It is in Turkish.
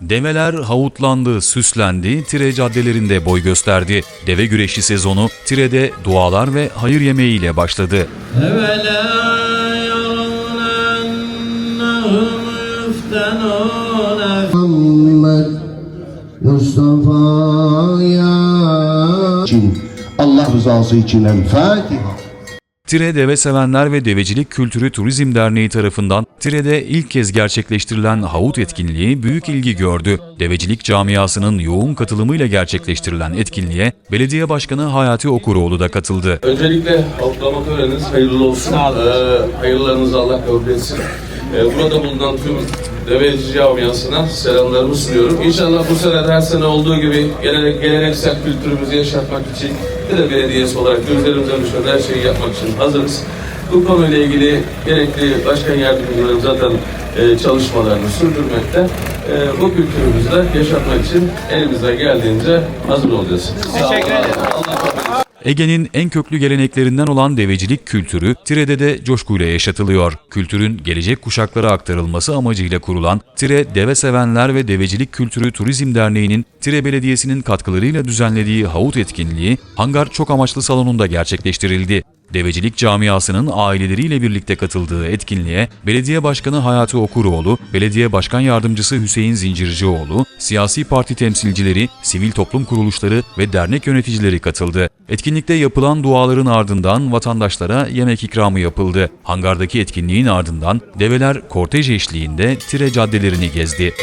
Develer havutlandı, süslendi, Tire caddelerinde boy gösterdi. Deve güreşi sezonu Tire'de dualar ve hayır yemeğiyle başladı. Mustafa ya Allah rızası için El Fatiha. Tire Deve Sevenler ve Devecilik Kültürü Turizm Derneği tarafından Tire'de ilk kez gerçekleştirilen havut etkinliği büyük ilgi gördü. Devecilik camiasının yoğun katılımıyla gerçekleştirilen etkinliğe Belediye Başkanı Hayati Okuroğlu da katıldı. Öncelikle avutlama töreniniz hayırlı olsun. Ee, hayırlarınızı Allah kabul etsin. Ee, burada bulunan tüm deveci camiasına selamlarımı sunuyorum. İnşallah bu sene de her sene olduğu gibi gelenek, geleneksel kültürümüzü yaşatmak için Tire Belediyesi olarak gözlerimize düşen her şeyi yapmak için hazırız. Bu konuyla ilgili gerekli başkan yardımcılarım zaten e, çalışmalarını sürdürmekte. E, bu kültürümüzü de yaşatmak için elimizden geldiğince hazır olacağız. Teşekkür ederim. Allah kabul etsin. Ege'nin en köklü geleneklerinden olan devecilik kültürü Tire'de de coşkuyla yaşatılıyor. Kültürün gelecek kuşaklara aktarılması amacıyla kurulan Tire Deve Sevenler ve Devecilik Kültürü Turizm Derneği'nin Tire Belediyesi'nin katkılarıyla düzenlediği havut etkinliği Hangar Çok Amaçlı Salonu'nda gerçekleştirildi. Devecilik camiasının aileleriyle birlikte katıldığı etkinliğe Belediye Başkanı Hayati Okuroğlu, Belediye Başkan Yardımcısı Hüseyin Zincircioğlu, siyasi parti temsilcileri, sivil toplum kuruluşları ve dernek yöneticileri katıldı. Etkinlikte yapılan duaların ardından vatandaşlara yemek ikramı yapıldı. Hangardaki etkinliğin ardından develer kortej eşliğinde Tire caddelerini gezdi.